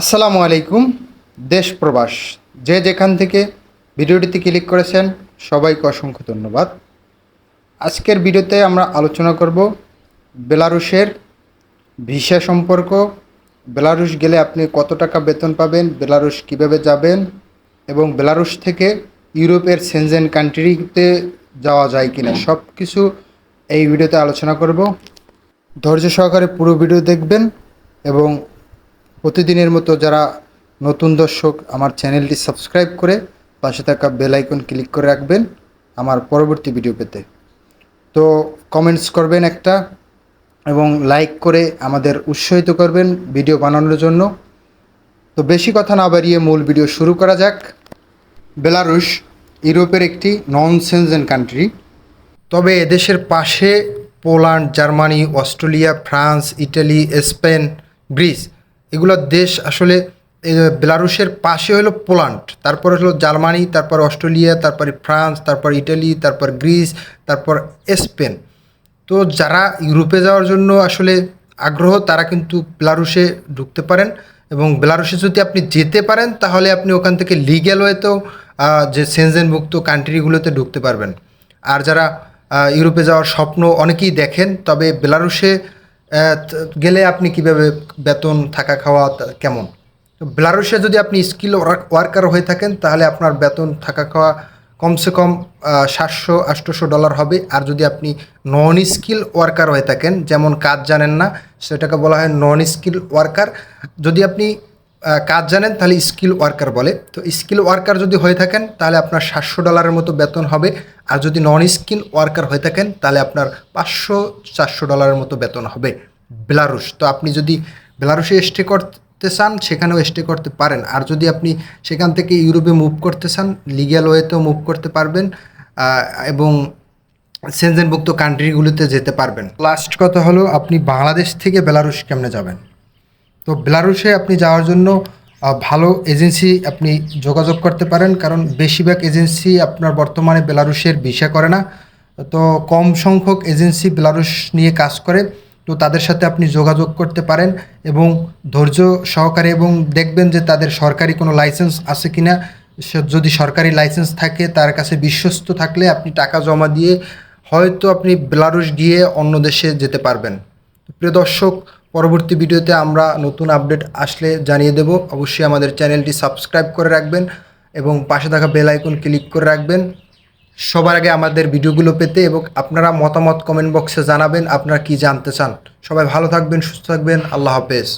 আসসালামু আলাইকুম, দেশ প্রবাস। যে যেখান থেকে ভিডিওটিতে ক্লিক করেছেন, সবাইকে অসংখ্য ধন্যবাদ। আজকের ভিডিওতে আমরা আলোচনা করব বেলারুশের ভিসা সম্পর্ক। বেলারুশ গেলে আপনি কত টাকা বেতন পাবেন, বেলারুশ কীভাবে যাবেন, এবং বেলারুশ থেকে ইউরোপের সেনজেন কান্ট্রিতে যাওয়া যায় কিনা সব কিছু এই ভিডিওতে আলোচনা করব। ধৈর্য সহকারে পুরো ভিডিও দেখবেন এবং প্রতিদিনের মতো যারা নতুন দর্শক, আমার চ্যানেলটি সাবস্ক্রাইব করে পাশে থাকা বেল আইকন ক্লিক করে রাখবেন আমার পরবর্তী ভিডিও পেতে। তো কমেন্টস করবেন একটা এবং লাইক করে আমাদের উৎসাহিত করবেন ভিডিও বানানোর জন্য। তো বেশি কথা না বাড়িয়ে মূল ভিডিও শুরু করা যাক। বেলারুশ, ইউরোপের একটি নন সেনজেন কান্ট্রি তবে এদেশের পাশে Poland, Germany, Australia, France, Italy, Spain, Greece এগুলো দেশ আসলে বেলারুশের পাশে হলো পোল্যান্ড তারপর হলো জার্মানি তারপর অস্ট্রেলিয়া তারপরে ফ্রান্স তারপর ইটালি তারপর গ্রিস তারপর স্পেন। তো যারা ইউরোপে যাওয়ার জন্য আসলে আগ্রহ তারা কিন্তু বেলারুশে ঢুকতে পারেন এবং বেলারুশে যদি আপনি যেতে পারেন তাহলে আপনি ওখান থেকে লিগ্যাল আহ, যে সেনজেনভুক্ত কান্ট্রিগুলোতে ঢুকতে পারবেন। আর যারা ইউরোপে যাওয়ার স্বপ্ন অনেকেই দেখেন তবে বেলারুশে গেলে আপনি কীভাবে বেতন, থাকা, খাওয়া কেমন? বেলারুশে যদি আপনি স্কিল ওয়ার্কার হয়ে থাকেন, তাহলে আপনার বেতন, থাকা, খাওয়া কমসে কম সাতশো, আটশোশো ডলার হবে। আর যদি আপনি নন স্কিল ওয়ার্কার হয়ে থাকেন, যেমন কাজ জানেন না, সেটাকে বলা হয় নন স্কিল ওয়ার্কার যদি আপনি কাজ জানেন, তাহলে স্কিল ওয়ার্কার বলে। তো স্কিল ওয়ার্কার যদি হয়ে থাকেন, তাহলে আপনার সাতশো ডলারের মতো বেতন হবে। আর যদি নন স্কিল ওয়ার্কার হয়ে থাকেন, তাহলে আপনার পাঁচশো, চারশো ডলারের মতো বেতন হবে। বেলারুশ। তো আপনি যদি বেলারুশে স্টে করতে চান, সেখানেও স্টে করতে পারেন। আর যদি আপনি সেখান থেকে ইউরোপে মুভ করতে চান লিগ্যাল ওয়েতেও মুভ করতে পারবেন এবং সেনজেনভুক্ত কান্ট্রিগুলোতে যেতে পারবেন। লাস্ট কথা হলো, আপনি বাংলাদেশ থেকে বেলারুশ কেমনে যাবেন? তো বেলারুশে আপনি যাওয়ার জন্য ভালো এজেন্সি আপনি যোগাযোগ করতে পারেন, কারণ বেশিরভাগ এজেন্সি আপনার বর্তমানে বেলারুশের ভিসা করে না। তো কম সংখ্যক এজেন্সি বেলারুশ নিয়ে কাজ করে, তো তাদের সাথে আপনি যোগাযোগ করতে পারেন এবং ধৈর্য সহকারে এবং দেখবেন যে তাদের সরকারি কোনো লাইসেন্স আছে কি না যদি সরকারি লাইসেন্স থাকে, তার কাছে বিশ্বস্ত থাকলে আপনি টাকা জমা দিয়ে হয়তো আপনি বেলারুশ গিয়ে অন্য দেশে যেতে পারবেন। প্রিয় দর্শক, পরবর্তী ভিডিওতে আমরা নতুন আপডেট আসলে জানিয়ে দেব। অবশ্যই আমাদের চ্যানেলটি সাবস্ক্রাইব করে রাখবেন এবং পাশে থাকা বেল আইকন ক্লিক করে রাখবেন। সবার আগে আমাদের ভিডিওগুলো পেতে এবং আপনারা মতামত কমেন্ট বক্সে জানাবেন আপনারা কি জানতে চান। সবাই ভালো থাকবেন, সুস্থ থাকবেন। আল্লাহ হাফেজ।